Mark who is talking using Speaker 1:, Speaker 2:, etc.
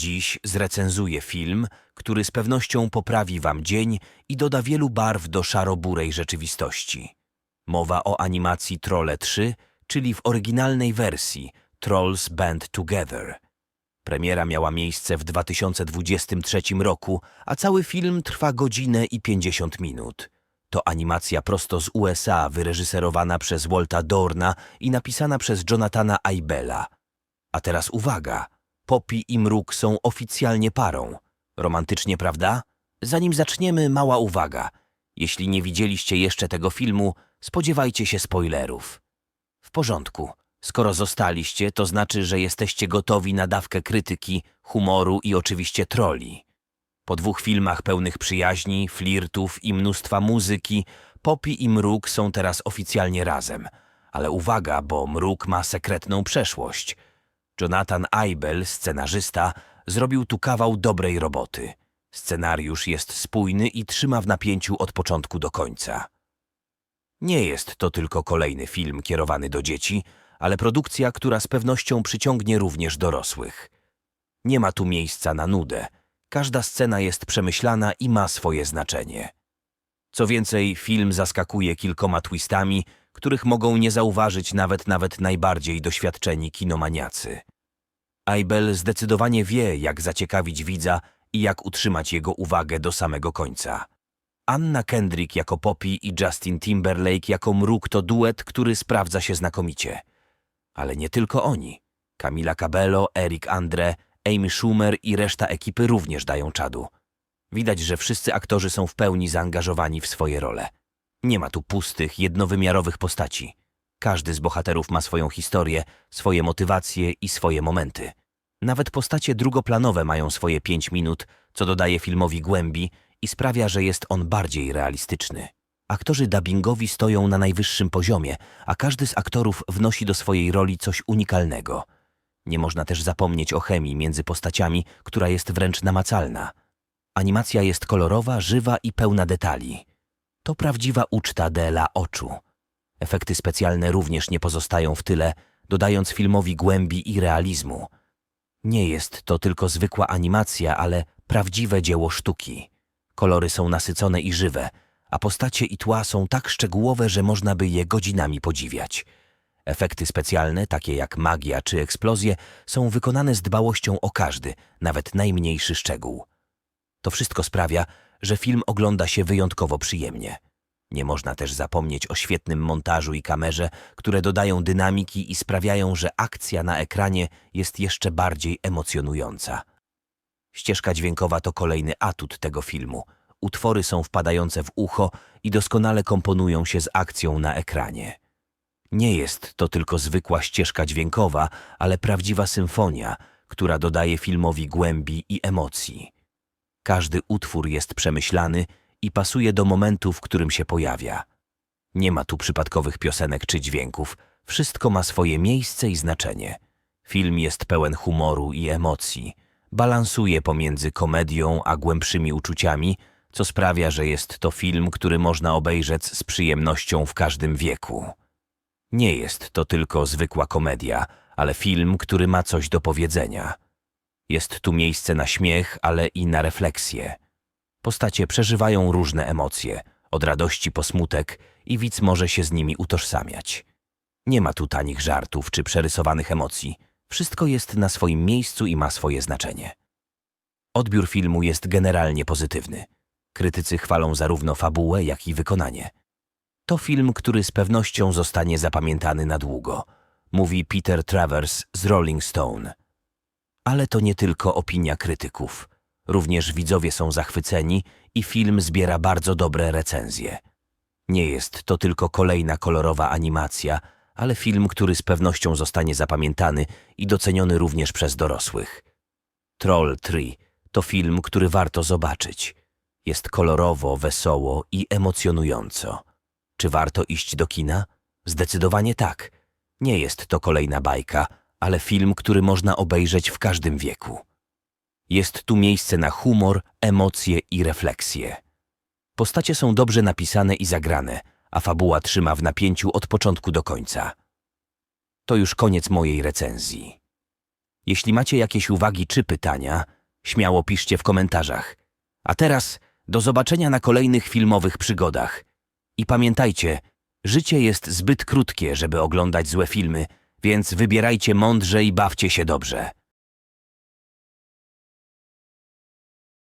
Speaker 1: Dziś zrecenzuję film, który z pewnością poprawi Wam dzień i doda wielu barw do szaro-burej rzeczywistości. Mowa o animacji Trolle 3, czyli w oryginalnej wersji Trolls Band Together. Premiera miała miejsce w 2023 roku, a cały film trwa godzinę i 50 minut. To animacja prosto z USA, wyreżyserowana przez Walta Dorna i napisana przez Jonathana Aibela. A teraz uwaga, Poppy i Mruk są oficjalnie parą. Romantycznie, prawda? Zanim zaczniemy, mała uwaga. Jeśli nie widzieliście jeszcze tego filmu, spodziewajcie się spoilerów. W porządku. Skoro zostaliście, to znaczy, że jesteście gotowi na dawkę krytyki, humoru i oczywiście troli. Po dwóch filmach pełnych przyjaźni, flirtów i mnóstwa muzyki, Poppy i Mruk są teraz oficjalnie razem. Ale uwaga, bo Mruk ma sekretną przeszłość. Jonathan Aibel, scenarzysta, zrobił tu kawał dobrej roboty. Scenariusz jest spójny i trzyma w napięciu od początku do końca. Nie jest to tylko kolejny film kierowany do dzieci, ale produkcja, która z pewnością przyciągnie również dorosłych. Nie ma tu miejsca na nudę. Każda scena jest przemyślana i ma swoje znaczenie. Co więcej, film zaskakuje kilkoma twistami, których mogą nie zauważyć nawet nawet najbardziej doświadczeni kinomaniacy. Aibel zdecydowanie wie, jak zaciekawić widza i jak utrzymać jego uwagę do samego końca. Anna Kendrick jako Poppy i Justin Timberlake jako Mruk to duet, który sprawdza się znakomicie. Ale nie tylko oni. Camila Cabello, Eric Andre, Amy Schumer i reszta ekipy również dają czadu. Widać, że wszyscy aktorzy są w pełni zaangażowani w swoje role. Nie ma tu pustych, jednowymiarowych postaci. Każdy z bohaterów ma swoją historię, swoje motywacje i swoje momenty. Nawet postacie drugoplanowe mają swoje pięć minut, co dodaje filmowi głębi i sprawia, że jest on bardziej realistyczny. Aktorzy dubbingowi stoją na najwyższym poziomie, a każdy z aktorów wnosi do swojej roli coś unikalnego. Nie można też zapomnieć o chemii między postaciami, która jest wręcz namacalna. Animacja jest kolorowa, żywa i pełna detali. To prawdziwa uczta dla oczu. Efekty specjalne również nie pozostają w tyle, dodając filmowi głębi i realizmu. Nie jest to tylko zwykła animacja, ale prawdziwe dzieło sztuki. Kolory są nasycone i żywe, a postacie i tła są tak szczegółowe, że można by je godzinami podziwiać. Efekty specjalne, takie jak magia czy eksplozje, są wykonane z dbałością o każdy, nawet najmniejszy szczegół. To wszystko sprawia, że film ogląda się wyjątkowo przyjemnie. Nie można też zapomnieć o świetnym montażu i kamerze, które dodają dynamiki i sprawiają, że akcja na ekranie jest jeszcze bardziej emocjonująca. Ścieżka dźwiękowa to kolejny atut tego filmu. Utwory są wpadające w ucho i doskonale komponują się z akcją na ekranie. Nie jest to tylko zwykła ścieżka dźwiękowa, ale prawdziwa symfonia, która dodaje filmowi głębi i emocji. Każdy utwór jest przemyślany i pasuje do momentu, w którym się pojawia. Nie ma tu przypadkowych piosenek czy dźwięków, wszystko ma swoje miejsce i znaczenie. Film jest pełen humoru i emocji, balansuje pomiędzy komedią a głębszymi uczuciami, co sprawia, że jest to film, który można obejrzeć z przyjemnością w każdym wieku. Nie jest to tylko zwykła komedia, ale film, który ma coś do powiedzenia. Jest tu miejsce na śmiech, ale i na refleksję. Postacie przeżywają różne emocje, od radości po smutek i widz może się z nimi utożsamiać. Nie ma tu tanich żartów czy przerysowanych emocji. Wszystko jest na swoim miejscu i ma swoje znaczenie. Odbiór filmu jest generalnie pozytywny. Krytycy chwalą zarówno fabułę, jak i wykonanie. To film, który z pewnością zostanie zapamiętany na długo, mówi Peter Travers z Rolling Stone. Ale to nie tylko opinia krytyków. Również widzowie są zachwyceni i film zbiera bardzo dobre recenzje. Nie jest to tylko kolejna kolorowa animacja, ale film, który z pewnością zostanie zapamiętany i doceniony również przez dorosłych. Troll 3 to film, który warto zobaczyć. Jest kolorowo, wesoło i emocjonująco. Czy warto iść do kina? Zdecydowanie tak. Nie jest to kolejna bajka, ale film, który można obejrzeć w każdym wieku. Jest tu miejsce na humor, emocje i refleksje. Postacie są dobrze napisane i zagrane, a fabuła trzyma w napięciu od początku do końca. To już koniec mojej recenzji. Jeśli macie jakieś uwagi czy pytania, śmiało piszcie w komentarzach. A teraz do zobaczenia na kolejnych filmowych przygodach. I pamiętajcie, życie jest zbyt krótkie, żeby oglądać złe filmy, więc wybierajcie mądrze i bawcie się dobrze.